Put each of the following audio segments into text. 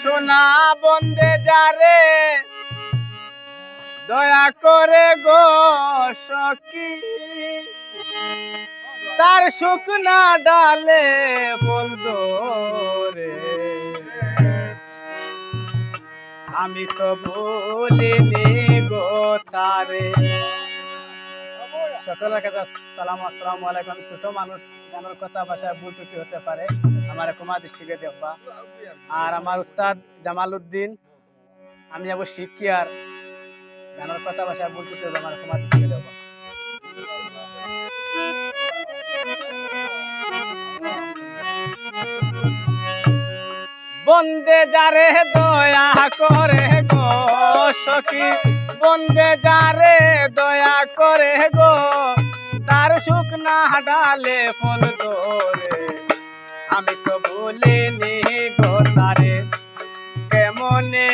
সোনা বন্দে যারে, দয়া করে গো সখী। তার শুকনা ডালে বলদো রে আমি তো বলিনি গো তারে। সকলের কাছে সালাম আসসালামু আলাইকুম। ছোট মানুষ আমার কথা ভাষায় ভুল ত্রুটি হতে পারে। আমার কুমা দৃষ্টিকে দেখবা। আর আমার উস্তাদ জামাল উদ্দিন আমি যাব শিক্ষি আর আমার কথা ভাষায় ভুল ত্রুটি আমার কুমা দৃষ্টিকে দেখবা। বন্দে যারে দয়া করে সখী বন্দে যারে দয়া করে গো। তার শুকনা ডালে ফল ধরে। আমি তো ভুলিনি গো তারে, কেমনে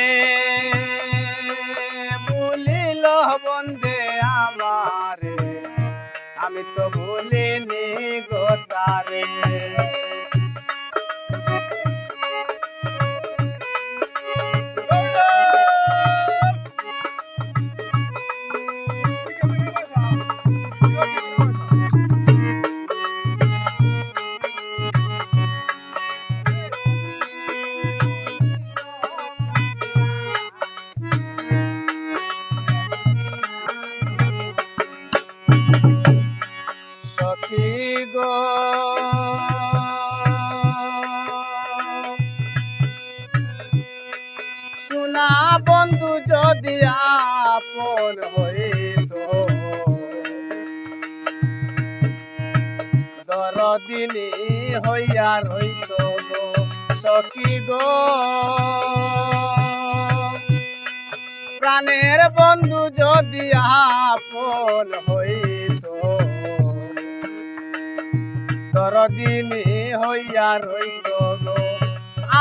ভুলিল বন্দে আমারে? আমি তো ভুলিনি গো তারে। বন্ধু যদি আপন হইত দরদিনী হইয়া রইত গো সখী গো। প্রাণের বন্ধু যদি আপন হইত দরদিনী হইয়া রইত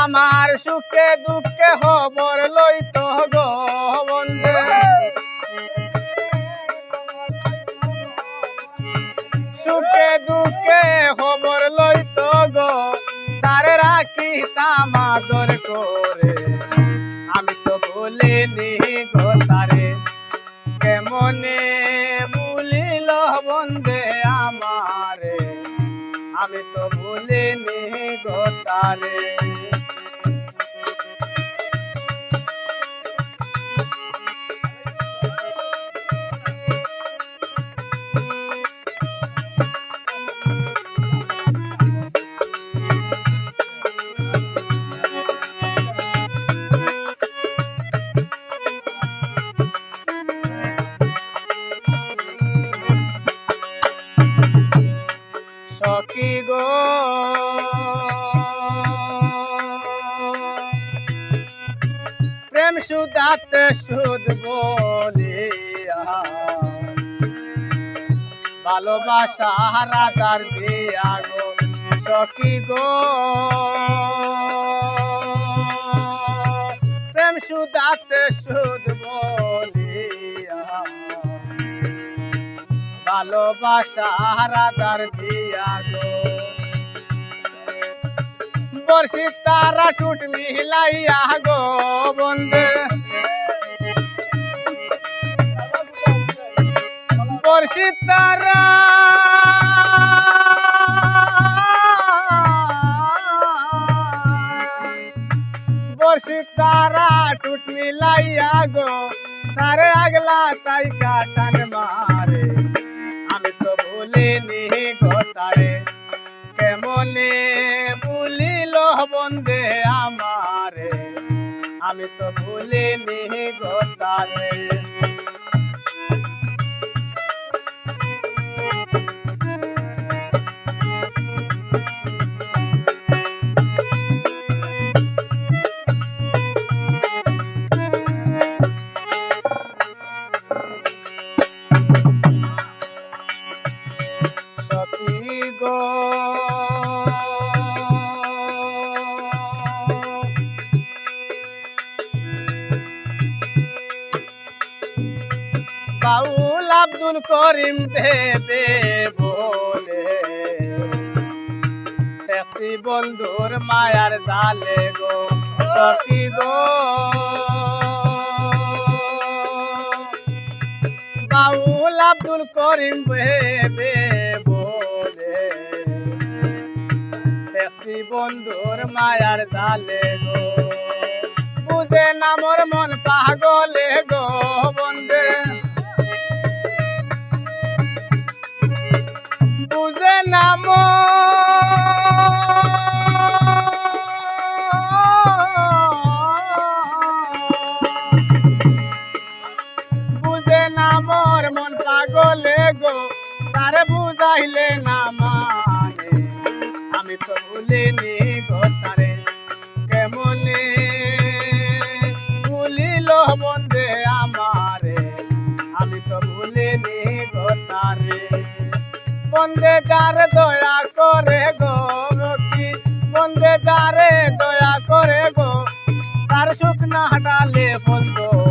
আমার সুখে দুঃখে খবর লইত গো বন্ধে। সুখে দুঃখে খবর লইত গো, তারে রাখি তামাদর করে। আমি তো ভুলিনি গো তারে, কেমনে ভুলিল বন্দে আমারে? আমি তো ভুলিনি গো তারে। সুদাতে সুদ বলিয়া। ভালোবাসা রাজার দিয়া গো প্রেম সুদাতে সুদ বলিয়া। ভালোবাসা রাজার দিয়া গো বর্ষি তারা টুট মিলাইয়া গো বন্ধে। বর্ষি তারা বর্ষি তারা টুট মিলাইয়া গো। তারে আগলা তাই কাটান মারে। বন্দে আমারে। আমি তো ভুলিনি গো তারে। বাউল আব্দুল করিম ভেবে বলে। টেসি বন্ধুর মায়ার জালে গো, সখী গো। বাউল আব্দুল করিম বেবে বলে। বেশি বন্ধুর মায়ার জালে গো। বুঝে না মোর মন পাগলে গো বন্ধে। নাম। বুঝে নামর মন পাগলে গো তার বুঝাইলে নাম हर सुख हटा ले बोल दो